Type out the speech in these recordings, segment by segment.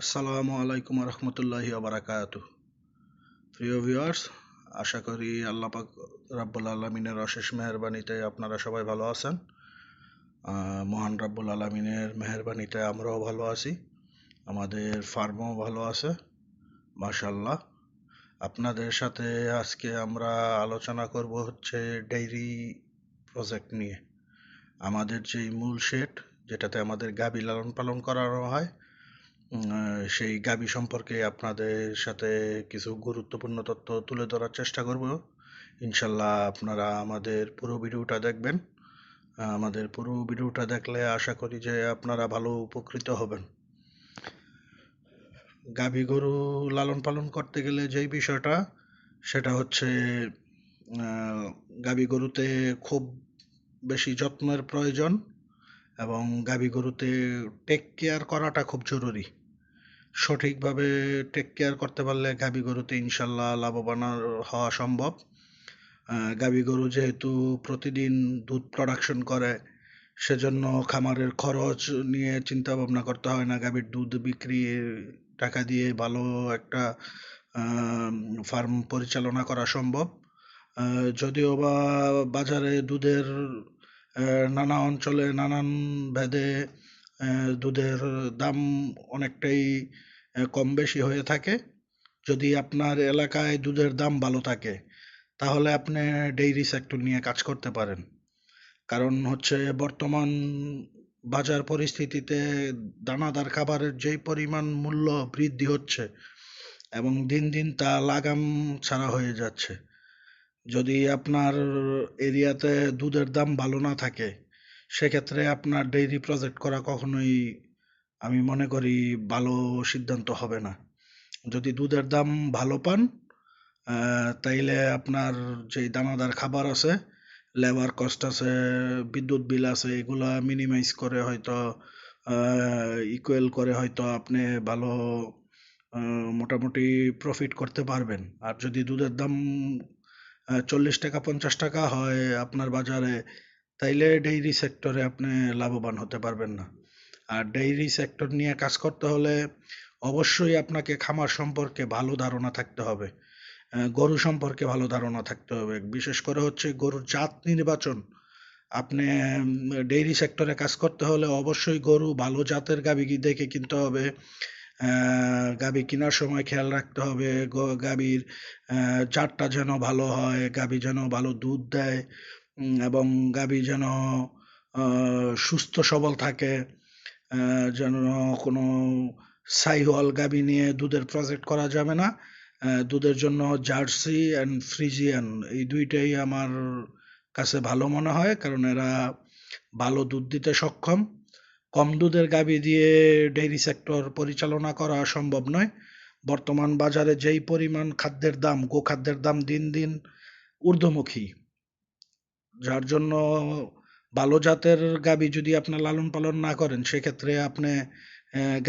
আসসালামু আলাইকুম রহমতুল্লাহি বারাকাত প্রিয় ভিউয়ার্স, আশা করি আল্লাহ পাক রাব্বুল আলমিনের অশেষ মেহরবানিতে আপনারা সবাই ভালো আছেন। মহান রাব্বুল আলমিনের মেহরবানিতে আমরাও ভালো আছি। আমাদের ফার্মও ভালো আছে মাশাল্লাহ আপনাদের সাথে আজকে আমরা আলোচনা করব হচ্ছে ডেইরি প্রজেক্ট নিয়ে। আমাদের যেই মূল শেড যেটাতে আমাদের গাবি লালন পালন করানো হয় সেই গাবি সম্পর্কে আপনাদের সাথে কিছু গুরুত্বপূর্ণ তথ্য তুলে ধরার চেষ্টা করব। ইনশাল্লাহ আপনারা আমাদের পুরো ভিডিওটা দেখবেন। আমাদের পুরো ভিডিওটা দেখলে আশা করি যে আপনারা ভালো উপকৃত হবেন। গাভী গরু লালন পালন করতে গেলে যেই বিষয়টা, সেটা হচ্ছে গাভী গরুতে খুব বেশি যত্নের প্রয়োজন এবং গাভী গরুতে টেক কেয়ার করাটা খুব জরুরি। সঠিকভাবে টেক কেয়ার করতে পারলে গাভী গরুতে ইনশাল্লাহ লাভবান হওয়া সম্ভব। গাভী গরু যেহেতু প্রতিদিন দুধ প্রোডাকশন করে, সেজন্য খামারের খরচ নিয়ে চিন্তা ভাবনা করতে হয় না। গাভীর দুধ বিক্রি টাকা দিয়ে ভালো একটা ফার্ম পরিচালনা করা সম্ভব। যদিও বা বাজারে দুধের নানা অঞ্চলে নানান ভেদে দুধের দাম অনেকটাই কম বেশি হয়ে থাকে। যদি আপনার এলাকায় দুধের দাম ভালো থাকে, তাহলে আপনি ডেইরি সেক্টর নিয়ে কাজ করতে পারেন। কারণ হচ্ছে বর্তমান বাজার পরিস্থিতিতে দানাদার খাবারের যেই পরিমাণ মূল্য বৃদ্ধি হচ্ছে এবং দিন দিন তা লাগাম ছাড়া হয়ে যাচ্ছে। যদি আপনার এরিয়াতে দুধের দাম ভালো না থাকে, সেক্ষেত্রে আপনার ডেইরি প্রজেক্ট করা কখনোই আমি মনে করি ভালো সিদ্ধান্ত হবে না। যদি দুধের দাম ভালো পান তাইলে আপনার যেই দানাদার খাবার আছে লেবার কস্ট আছে, বিদ্যুৎ বিল আছে, এগুলা মিনিমাইজ করে হয়তো ইকুয়াল করে হয়তো আপনি ভালো মোটামুটি প্রফিট করতে পারবেন। আর যদি দুধের দাম চল্লিশ টাকা, পঞ্চাশ টাকা হয় আপনার বাজারে, তাইলে ডেইরি সেক্টরে আপনি লাভবান হতে পারবেন না। আর ডেইরি সেক্টর নিয়ে কাজ করতে হলে অবশ্যই আপনাকে খামার সম্পর্কে ভালো ধারণা থাকতে হবে। গরু সম্পর্কে ভালো ধারণা থাকতে হবে। বিশেষ করে হচ্ছে গরুর জাত নির্বাচন। আপনি ডেইরি সেক্টরে কাজ করতে হলে অবশ্যই গরু ভালো জাতের কি দেখে কিনতে হবে। গাভী কেনার সময় খেয়াল রাখতে হবে। গাভীর জাতটা যেন ভালো হয় গাভী যেন ভালো দুধ দেয় এবং গাভী যেন সুস্থ সবল থাকে। যেন কোনো সাইওয়াল গাভী নিয়ে দুধের প্রজেক্ট করা যাবে না। দুধের জন্য জার্সি অ্যান্ড ফ্রিজিয়ান এই দুইটাই আমার কাছে ভালো মনে হয়, কারণ এরা ভালো দুধ দিতে সক্ষম। কম দুধের গাভী দিয়ে ডেইরি সেক্টর পরিচালনা করা সম্ভব নয়। বর্তমান বাজারে যেই পরিমাণ খাদ্যের দাম, গোখাদ্যের দাম দিন দিন ঊর্ধ্বমুখী। যার জন্য ভালো জাতের গাভী যদি আপনি লালন পালন না করেন, সেক্ষেত্রে আপনি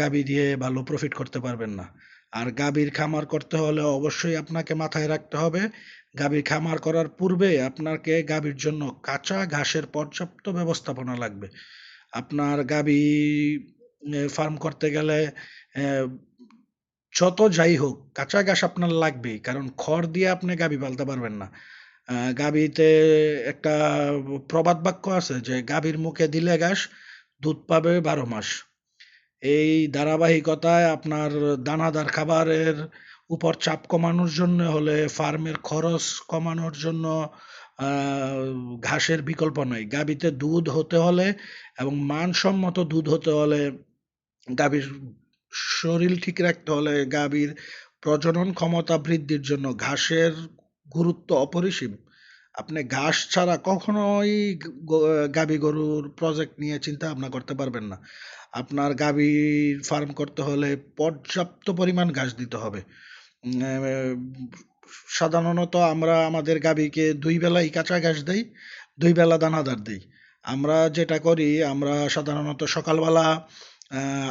গাভী দিয়ে ভালো প্রফিট করতে পারবেন না। আর গাভীর খামার করতে হলে অবশ্যই আপনাকে মাথায় রাখতে হবে গাভীর খামার করার পূর্বে আপনাকে গাভীর জন্য কাঁচা ঘাসের পর্যাপ্ত ব্যবস্থাপনা লাগবে। আপনার গাভী ফার্ম করতে গেলে যত যাই হোক, কাঁচা ঘাস আপনার লাগবেই, কারণ খড় দিয়ে আপনি গাভী পালতে পারবেন না। গাভীতে একটা প্রবাদ বাক্য আছে যে, গাভীর মুখে দিলে ঘাস দুধ পাবে বারো মাস। এই ধারাবাহিকতায় আপনার দানাদার খাবারের উপর চাপ কমানোর জন্য হলে ফার্মের খরচ কমানোর জন্য ঘাসের বিকল্প নাই। গাভীতে দুধ হতে হলে এবং মানসম্মত দুধ হতে হলে গাভীর শরীর ঠিক রাখতে হলে গাভীর প্রজনন ক্ষমতা বৃদ্ধির জন্য ঘাসের গুরুত্ব অপরিসীম। আপনি ঘাস ছাড়া কখনোই গ- গাভী গরুর প্রজেক্ট নিয়ে চিন্তা ভাবনা করতে পারবেন না। আপনার গাভীর ফার্ম করতে হলে পর্যাপ্ত পরিমাণ ঘাস দিতে হবে। সাধারণত আমরা আমাদের গাভীকে দুই বেলাই কাঁচা ঘাস দেই, দুই বেলা দানাদার দিই। আমরা যেটা করি, আমরা সাধারণত সকালবেলা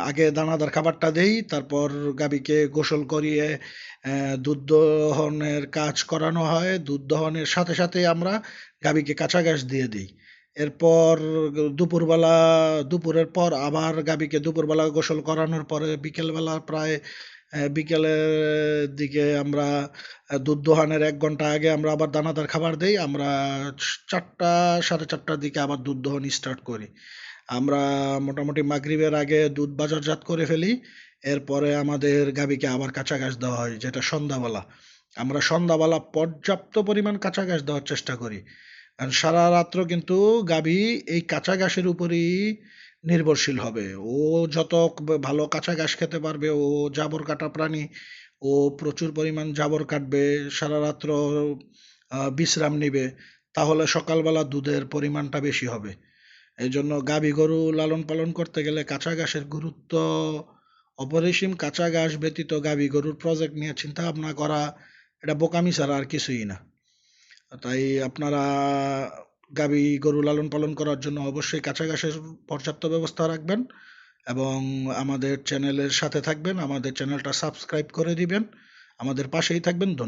আগে দানাদার খাবারটা দেই, তারপর গাভীকে গোসল করিয়ে দুধ দহনের কাজ করানো হয়। দুধ দহনের সাথে সাথে আমরা গাভীকে কাঁচা ঘাস দিয়ে দিই। এরপর দুপুরবেলা, দুপুরের পর আবার গাভীকে দুপুরবেলা গোসল করানোর পরে বিকেলবেলা প্রায় বিকেলের দিকে আমরা দুধ দোহানের এক ঘণ্টা আগে আমরা আবার দানাদার খাবার দেই। আমরা চারটা, সাড়ে চারটার দিকে আবার দুধ দোহন স্টার্ট করি। আমরা মোটামুটি মাগরিবের আগে দুধ বাজারজাত করে ফেলি, এরপরে আমাদের গাভীকে আবার কাঁচা ঘাস দেওয়া হয়, যেটা সন্ধ্যাবেলা। আমরা সন্ধ্যাবেলা পর্যাপ্ত পরিমাণ কাঁচা ঘাস দেওয়ার চেষ্টা করি। কারণ সারা রাত্র কিন্তু গাভী এই কাঁচা ঘাসের উপরই নির্ভরশীল হবে। ও যত ভালো কাঁচা ঘাস খেতে পারবে, ও জাবর কাটা প্রাণী, ও প্রচুর পরিমাণ জাবর কাটবে, সারা রাত্র বিশ্রাম নিবে, তাহলে সকালবেলা দুধের পরিমাণটা বেশি হবে। এই জন্য গাভী গরু লালন পালন করতে গেলে কাঁচা ঘাসের গুরুত্ব অপরিসীম। কাঁচা ঘাস ব্যতীত গাভী গরুর প্রজেক্ট নিয়ে চিন্তা ভাবনা করা, এটা বোকামি ছাড়া আর কিছুই না। তাই আপনারা গাভী গরু লালন পালন করার জন্য অবশ্যই কাঁচা ঘাসের পর্যাপ্ত ব্যবস্থা রাখবেন এবং আমাদের চ্যানেলের সাথে থাকবেন। আমাদের চ্যানেলটা সাবস্ক্রাইব করে দিবেন। আমাদের পাশেই থাকবেন। ধন্যবাদ।